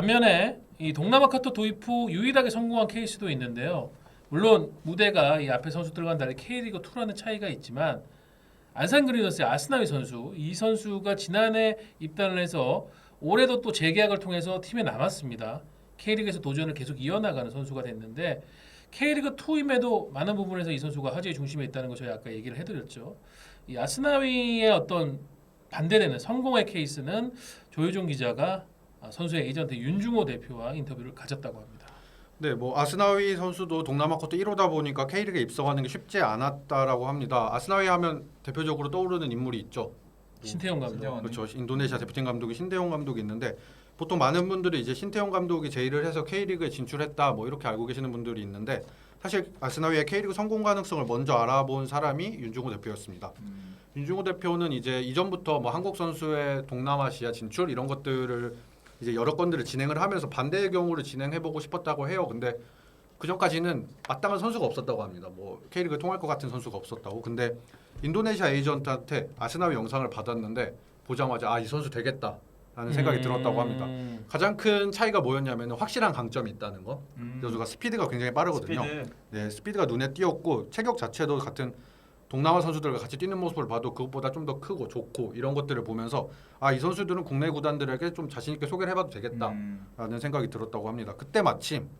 반면에 이 동남아 카터 도입 후 유일하게 성공한 케이스도 있는데요. 물론 무대가 이 앞에 선수들과는 달리 K리그 2라는 차이가 있지만 안산 그리너스의 아스나위 선수 이 선수가 지난해 입단을 해서 올해도 또 재계약을 통해서 팀에 남았습니다. K리그에서 도전을 계속 이어나가는 선수가 됐는데 K리그 2임에도 많은 부분에서 이 선수가 화제의 중심에 있다는 걸 저희 아까 얘기를 해드렸죠. 이 아스나위의 어떤 반대되는 성공의 케이스는 조효종 기자가 아, 선수의 에이전트 윤중호 대표와 인터뷰를 가졌다고 합니다. 네, 뭐 아스나위 선수도 동남아 커터 1호다 보니까 K리그에 입성하는 게 쉽지 않았다라고 합니다. 아스나위 하면 대표적으로 떠오르는 인물이 있죠. 신태용 감독. 신태용. 그렇죠. 인도네시아 대표팀 감독이 신태용 감독이 있는데 보통 많은 분들이 이제 신태용 감독이 제의를 해서 K리그에 진출했다 뭐 이렇게 알고 계시는 분들이 있는데 사실 아스나위의 K리그 성공 가능성을 먼저 알아본 사람이 윤중호 대표였습니다. 음. 윤중호 대표는 이제 이전부터 뭐 한국 선수의 동남아시아 진출 이런 것들을 이제 여러 건들을 진행을 하면서 반대의 경우를 진행해 보고 싶었다고 해요. 근데 그 전까지는 마땅한 선수가 없었다고 합니다. 뭐 K리그 통할 것 같은 선수가 없었다고. 근데 인도네시아 에이전트한테 아스나위 영상을 받았는데 보자마자 아 이 선수 되겠다 라는 생각이 음. 들었다고 합니다. 가장 큰 차이가 뭐였냐면 확실한 강점이 있다는 거. 음. 이 선수가 스피드가 굉장히 빠르거든요. 스피드. 네, 스피드가 눈에 띄었고 체격 자체도 같은 동남아 선수들과 같이 뛰는 모습을 봐도 그것보다 좀 더 크고 좋고 이런 것들을 보면서 아 이 선수들은 국내 구단들에게 좀 자신 있게 소개를 해봐도 되겠다라는 음. 생각이 들었다고 합니다. 그때 마침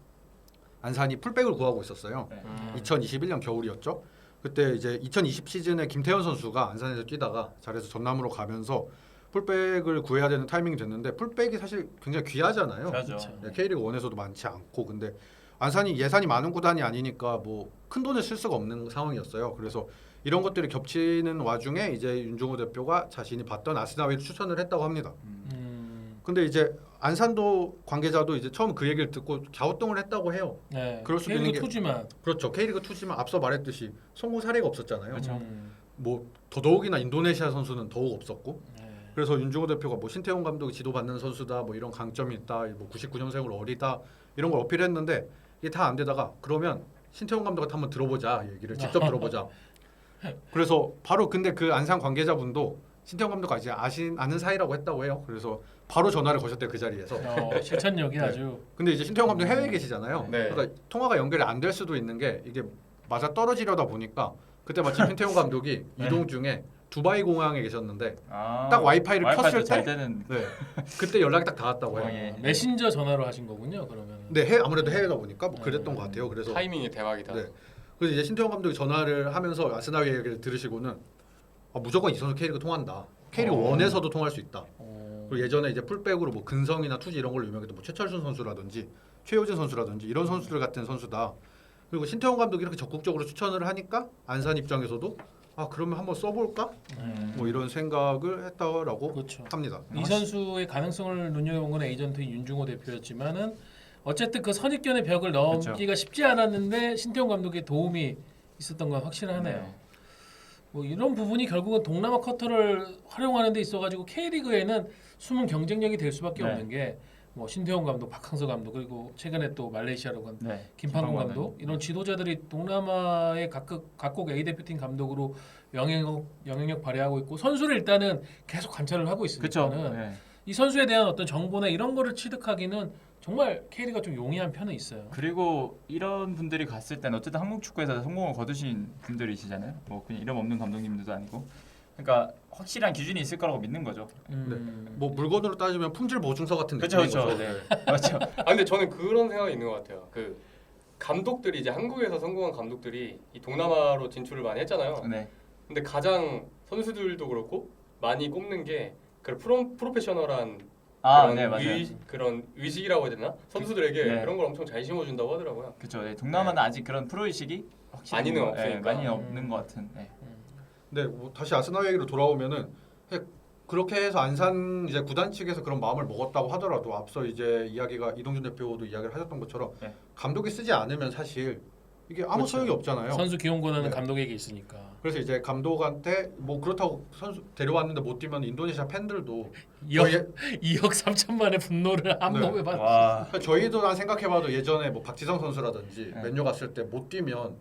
안산이 풀백을 구하고 있었어요. 네. 음. 2021년 겨울이었죠. 그때 이제 2020 시즌에 김태현 선수가 안산에서 뛰다가 잘해서 전남으로 가면서 풀백을 구해야 되는 타이밍이 됐는데 풀백이 사실 굉장히 귀하잖아요. 그렇죠. 네, K리그 1에서도 많지 않고 근데 안산이 예산이 많은 구단이 아니니까 뭐 큰 돈을 쓸 수가 없는 상황이었어요. 그래서 이런 것들이 겹치는 와중에 이제 윤종호 대표가 자신이 봤던 아스나위를 추천을 했다고 합니다. 음. 근데 이제 안산도 관계자도 이제 처음 그 얘기를 듣고 갸우뚱을 했다고 해요. 네. 그럴 수도 있는 게- 투지만. 그렇죠. K리그 투지만 앞서 말했듯이 성공 사례가 없었잖아요. 그렇죠. 음. 뭐 더더욱이나 인도네시아 선수는 더욱 없었고 네. 그래서 윤중호 대표가 뭐 신태용 감독이 지도받는 선수다 뭐 이런 강점이 있다 뭐 99년생으로 어리다 이런 걸 어필했는데 이게 다 안 되다가 그러면 신태용 감독한테 한번 들어보자 얘기를 직접 들어보자 그래서 바로 근데 그 안산 관계자분도 신태용 감독과 이제 아신 아는 사이라고 했다고 해요 그래서 바로 전화를 거셨대요 그 자리에서 어, 실천력이 네. 아주. 근데 이제 신태용 감독 해외에 계시잖아요 네. 그러니까 통화가 연결이 안 될 수도 있는 게 이게 맞아 떨어지려다 보니까 그때 마침 신태용 감독이 네. 이동 중에 두바이 공항에 계셨는데 아, 딱 와이파이를 와이파이도 켰을 잘 때 되는 네. 그때 연락이 딱 닿았다고 해요. 공항에. 어, 메신저 전화로 하신 거군요. 그러면. 네, 해, 아무래도 해외다 보니까 뭐 그랬던 음. 것 같아요. 그래서 타이밍이 대박이다. 네. 그래서 이제 신태용 감독이 전화를 하면서 아스나위 얘기를 들으시고는 아, 무조건 이 선수 K리그 통한다. K리그 어. 1에서도 통할 수 있다. 어. 그리고 예전에 이제 풀백으로 뭐 근성이나 투지 이런 걸로 유명했던 뭐 최철순 선수라든지 최효진 선수라든지 이런 선수들 같은 선수다. 그리고 신태용 감독이 이렇게 적극적으로 추천을 하니까 안산 입장에서도 아 그러면 한번 써볼까? 음. 뭐 이런 생각을 했다라고 그렇죠. 합니다. 이 선수의 가능성을 눈여겨본 건 에이전트인 윤중호 대표였지만은 어쨌든 그 선입견의 벽을 넘기가 그렇죠. 쉽지 않았는데 신태용 감독의 도움이 있었던 건 확실하네요. 네. 뭐 이런 부분이 결국은 동남아 커터를 활용하는 데 있어가지고 K리그에는 숨은 경쟁력이 될 수밖에 네. 없는 게 뭐 신태용 감독, 박항서 감독 그리고 최근에 또 말레이시아로 간 네. 김판곤 김판곤은- 감독 이런 지도자들이 동남아의 각국 각국 A 대표팀 감독으로 영향력 영향력 발휘하고 있고 선수를 일단은 계속 관찰을 하고. 있으니까는 네. 이 선수에 대한 어떤 정보나 이런 거를 취득하기는 정말 K리가 좀 용이한 편은 있어요. 그리고 이런 분들이 갔을 때는 어쨌든 한국 축구에서 성공을 거두신 분들이시잖아요. 뭐 그냥 이름 없는 감독님들도 아니고. 그러니까 확실한 기준이 있을 거라고 믿는 거죠. 음. 뭐 물건으로 따지면 품질 보증서 같은 그렇죠, 느낌인 그렇죠. 거죠. 네. 맞죠. 아 근데 저는 그런 생각이 있는 것 같아요. 그 감독들이 이제 한국에서 성공한 감독들이 이 동남아로 진출을 많이 했잖아요. 네. 근데 가장 선수들도 그렇고 많이 꼽는 게 그런 프로, 프로페셔널한 아, 그런 네, 맞아요. 의, 그런 의식이라고 해야 되나? 선수들에게 네. 그런 걸 엄청 잘 심어준다고 하더라고요. 그렇죠. 네. 동남아는 아직 그런 프로 의식이 확실히 많이는 뭐, 없으니까. 예, 많이 음. 없는 것 같은. 네. 네, 뭐 다시 아스날 얘기로 돌아오면은 해- 그렇게 해서 안산 이제 구단 측에서 그런 마음을 먹었다고 하더라도 앞서 이제 이야기가 이동준 대표도 이야기를 하셨던 것처럼 네. 감독이 쓰지 않으면 사실 이게 아무 그렇죠. 소용이 없잖아요. 선수 기용 권한은 네. 감독에게 있으니까. 그래서 이제 감독한테 뭐 그렇다고 선수 데려왔는데 못 뛰면 인도네시아 팬들도 2억 저희, 2억 3천만의 분노를 한 네. 몸에 받. 와. 저희도 난 생각해봐도 예전에 뭐 박지성 선수라든지 네. 맨유 갔을 때 못 뛰면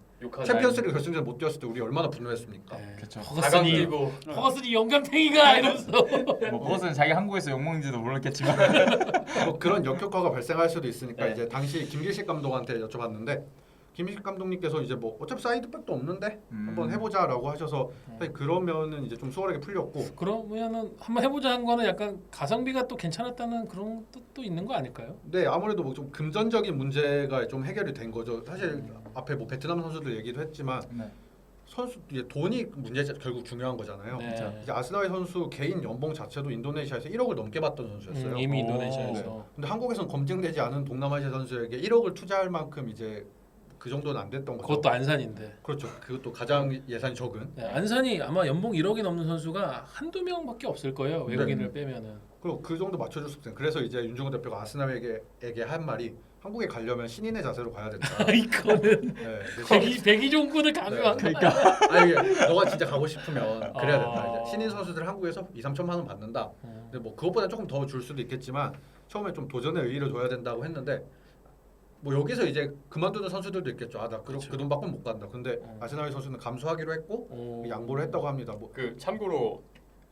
챔피언스리그 결승전 못 뛰었을 때 우리 얼마나 분노했습니까? 네. 그쵸. 4강 허거슨이 뛰고 허거슨이 영감탱이가 이러면서. 뭐 그것은 자기 한국에서 욕 먹는지도 모르겠지만. 뭐 그런 역효과가 발생할 수도 있으니까 네. 이제 당시 김길식 감독한테 여쭤봤는데 김길식 감독님께서 이제 뭐 어차피 사이드백도 없는데 음. 한번 해보자라고 하셔서 사실 그러면은 이제 좀 수월하게 풀렸고 그러면은 한번 해보자 한 거는 약간 가성비가 또 괜찮았다는 그런 뜻도 있는 거 아닐까요? 네 아무래도 뭐 좀 금전적인 문제가 좀 해결이 된 거죠. 사실 앞에 뭐 베트남 선수들 얘기도 했지만 네. 선수 이제 돈이 문제 결국 중요한 거잖아요. 네. 이제 아스나이 선수 개인 연봉 자체도 인도네시아에서 1억을 넘게 받던 선수였어요. 음, 이미 오. 인도네시아에서. 근데 한국에서는 검증되지 않은 동남아시아 선수에게 1억을 투자할 만큼 이제 그 정도는 안 됐던 거죠. 그것도 안산인데. 그렇죠. 그것도 가장 예산이 적은. 네, 안산이 아마 연봉 1억이 넘는 선수가 한두 명밖에 없을 거예요. 외국인을 빼면은. 그리고 그 정도 맞춰줄 수 없어요. 그래서 이제 윤중호 대표가 아스나에게 에게 한 말이 한국에 가려면 신인의 자세로 가야 된다. 이거는 네, 이제 백이 백이종군을 강요한 거. 그러니까 아니 너가 진짜 가고 싶으면 그래야 된다. 아. 이제 신인 선수들 한국에서 2, 3천만 원 받는다. 음. 근데 뭐 그것보다 조금 더 줄 수도 있겠지만 처음에 좀 도전의 의의를 둬야 된다고 했는데 뭐 여기서 이제 그만두는 선수들도 있겠죠. 아나 그 그렇죠. 돈 받고는 못 간다. 근데 음. 아스나이 선수는 감수하기로 했고 오. 양보를 했다고 합니다. 뭐 그 참고로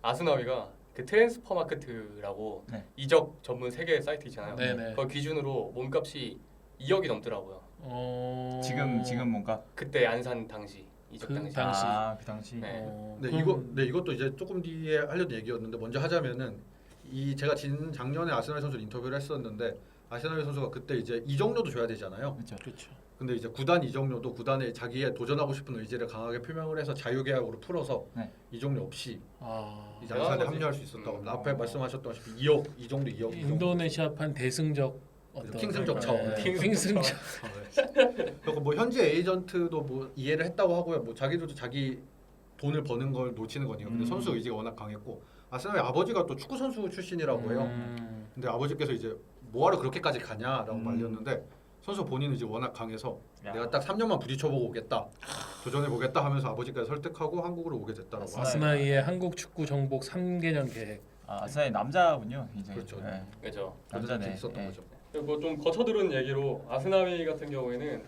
아스나위가 그 트랜스퍼 마케트라고 네. 이적 전문 세계 사이트 있잖아요. 네네. 그 기준으로 몸값이 2억이 넘더라고요. 어... 지금 지금 뭔가 그때 안산 당시 이적 그 당시. 당- 당시. 아 그 당시. 네. 어, 네 이거 네 이것도 이제 조금 뒤에 하려던 얘기였는데 먼저 하자면은 이 제가 진 작년에 아스날 선수 인터뷰를 했었는데 아스날 선수가 그때 이제 이정료도 줘야 되잖아요. 그렇죠. 그렇죠. 근데 이제 구단 이정료도 구단에 자기의 도전하고 싶은 의지를 강하게 표명을 해서 자유계약으로 풀어서 네. 이정료 없이 아 이제 안산에. 합류할 수 있었다고 합니다. 앞에 음. 말씀하셨다시피 2억 이 정도 2억 이 정도. 인도네시아판 대승적 어떤 킹승적 차원. 네, 킹승적 킹승적 그리고 뭐 현지 에이전트도 뭐 이해를 했다고 하고요. 뭐 자기들도 자기 돈을 버는 걸 놓치는 거니까. 근데 음. 선수 의지가 워낙 강했고 아스날의 아버지가 또 축구 선수 출신이라고 해요. 음. 근데 아버지께서 이제 뭐하러 그렇게까지 가냐라고 음. 말렸는데 선수 본인은 이제 워낙 강해서 야. 내가 딱 3년만 부딪혀보고 오겠다 도전해 보겠다 하면서 아버지까지 설득하고 한국으로 오게 됐다라고. 합니다. 아스나이의 한국 축구 정복 3개년 계획. 아 아스나이 남자군요. 이제. 그렇죠. 네. 그죠. 남자네. 있었던 예. 거죠. 그리고 좀 거쳐들은 얘기로 아스나위 같은 경우에는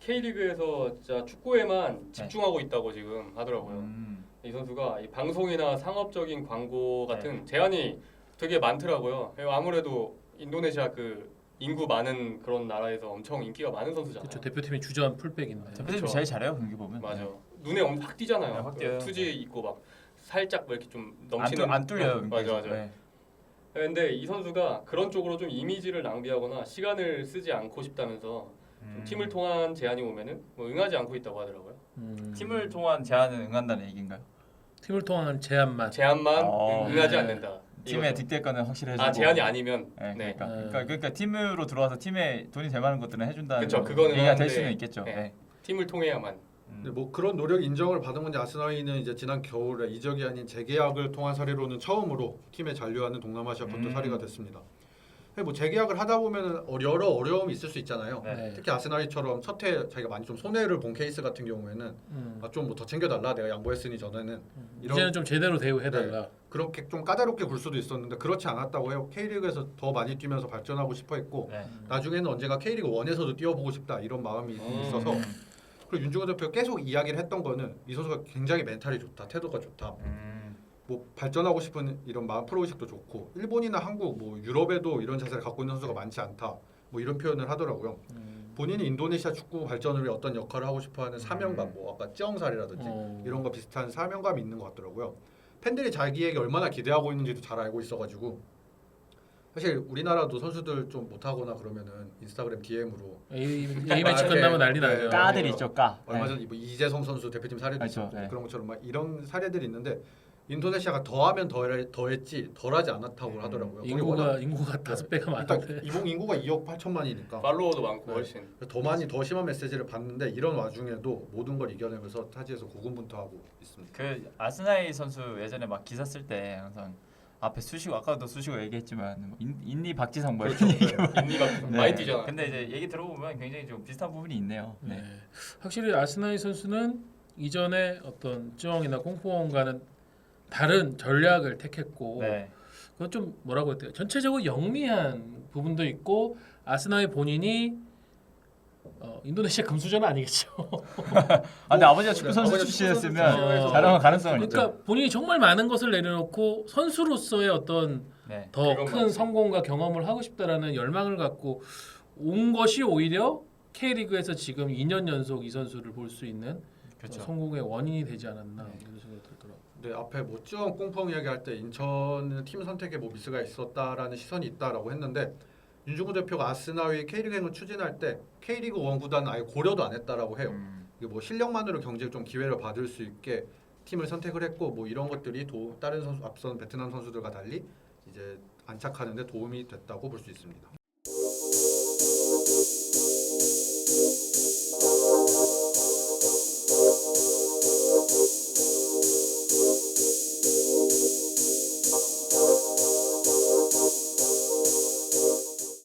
K리그에서 진짜 축구에만 집중하고 있다고 지금 하더라고요. 음. 이 선수가 이 방송이나 상업적인 광고 같은 제한이 되게 많더라고요. 아무래도 인도네시아 그 인구 많은 그런 나라에서 엄청 인기가 많은 선수잖아요. 그렇죠. 대표팀의 주전 풀백인데. 대표팀이 그쵸. 제일 잘해요 경기 보면. 맞아. 네. 눈에 엄- 확 띄잖아요. 네, 확그 띄어요. 투지 있고 막 살짝 뭐 이렇게 좀 안, 넘치는 뚫, 안 뚫 려요. 어, 맞아 맞아. 네. 근데 이 선수가 그런 쪽으로 좀 이미지를 낭비하거나 시간을 쓰지 않고 싶다면서 좀 음. 팀을 통한 제안이 오면은 뭐 응하지 않고 있다고 하더라고요. 음. 팀을 통한 제안은 응한다는 얘기인가요? 팀을 통한 제안만. 제안만 어. 응- 응하지 네. 않는다. 팀의 이거죠. 뒷대권은 확실해지고. 아 제안이 아니면 네, 네. 그러니까, 네. 그러니까 그러니까 팀으로 들어와서 팀에 돈이 될 만한 것들은 해준다는 그쵸, 그거는 얘기가 될 하는데, 수는 있겠죠. 네. 네. 팀을 통해야만. 음. 근데 뭐 그런 노력 인정을 받은 건지 아스나이는 이제 지난 겨울에 이적이 아닌 재계약을 통한 사례로는 처음으로 팀에 잔류하는 동남아시아 컷도 음. 사례가 됐습니다. 뭐 재계약을 하다 보면은 어- 여러 어려움이 있을 수 있잖아요. 네. 네. 특히 아스나이처럼 첫 해 자기가 많이 좀 손해를 본 케이스 같은 경우에는 음. 아, 좀뭐 더 챙겨달라 내가 양보했으니 전에는 이런- 이제는 좀 제대로 대우해달라. 그렇게 좀 까다롭게 굴 수도 있었는데 그렇지 않았다고 해요. K리그에서 더 많이 뛰면서 발전하고 싶어 했고 네. 나중에는 언젠가 K리그 1에서도 뛰어보고 싶다 이런 마음이 음. 있어서 음. 그리고 윤중호 대표가 계속 이야기를 했던 거는 이 선수가 굉장히 멘탈이 좋다, 태도가 좋다, 음. 뭐 발전하고 싶은 이런 마음 프로의식도 좋고 일본이나 한국, 뭐 유럽에도 이런 자세를 갖고 있는 선수가 많지 않다, 뭐 이런 표현을 하더라고요. 음. 본인이 인도네시아 축구 발전을 위해 어떤 역할을 하고 싶어하는 사명감, 뭐 아까 찌엉살이라든지 어. 이런 거 비슷한 사명감이 있는 것 같더라고요. 팬들이 자기에게 얼마나 기대하고 있는지도 잘 알고 있어가지고 사실 우리나라도 선수들 좀 못하거나 그러면은 인스타그램 DM으로 A 매치 아, 끝나면 네. 난리 나죠. 네. 까들 네. 있죠, 까. 얼마 네. 전에 뭐 이재성 선수 대표팀 사례도 그렇죠, 있었고 네. 그런 것처럼 막 이런 사례들이 있는데 인도네시아가 더하면 더 더했지 덜하지 않았다고 음. 하더라고요. 인구가 인구가 다섯 배가 일단 많은데. 이봉 인구가 2억 8천만이니까 팔로워도 많고 네. 훨씬. 더 많이 더 심한 메시지를 받는데 이런 와중에도 모든 걸 이겨내면서 타지에서 고군분투하고 있습니다. 그 아스나이 선수 예전에 막 기사 쓸 때 항상 앞에 수식어 아까도 수식어 얘기했지만 뭐 인, 인니 박지성 뭐 그렇죠. 이런 인니가 많이 뛰잖아. 근데 이제 얘기 들어보면 굉장히 좀 비슷한 부분이 있네요. 네. 네. 확실히 아스나이 선수는 이전에 어떤 쯔엉이나 콩포원과는 다른 전략을 택했고 네. 그건 좀 뭐라고 해야 돼요? 전체적으로 영리한 부분도 있고 아스나이 본인이 어, 인도네시아 금수저는 아니겠죠. 아 근데 아버지가 축구 네, 선수 아버지가 출신이었으면 축구 선수 잘할 가능성은 그러니까 있죠. 본인이 정말 많은 것을 내려놓고 선수로서의 어떤 네. 더 그건 큰 맞지. 성공과 경험을 하고 싶다라는 열망을 갖고 온 것이 오히려 K리그에서 지금 2년 연속 이 선수를 볼 수 있는 그렇죠. 어, 성공의 원인이 되지 않았나 네. 이런 생각이 들더라고요. 네, 앞에 뭐 쯔엉 꽁펑 이야기할 때 인천은 팀 선택에 뭐 미스가 있었다라는 시선이 있다라고 했는데 윤중호 대표가 아스나위 K리그 행을 추진할 때 K리그 원 구단은 아예 고려도 안 했다라고 해요. 음, 이게 뭐 실력만으로 경쟁 좀 기회를 받을 수 있게 팀을 선택을 했고 뭐 이런 것들이 도, 다른 선수 앞선 베트남 선수들과 달리 이제 안착하는데 도움이 됐다고 볼 수 있습니다.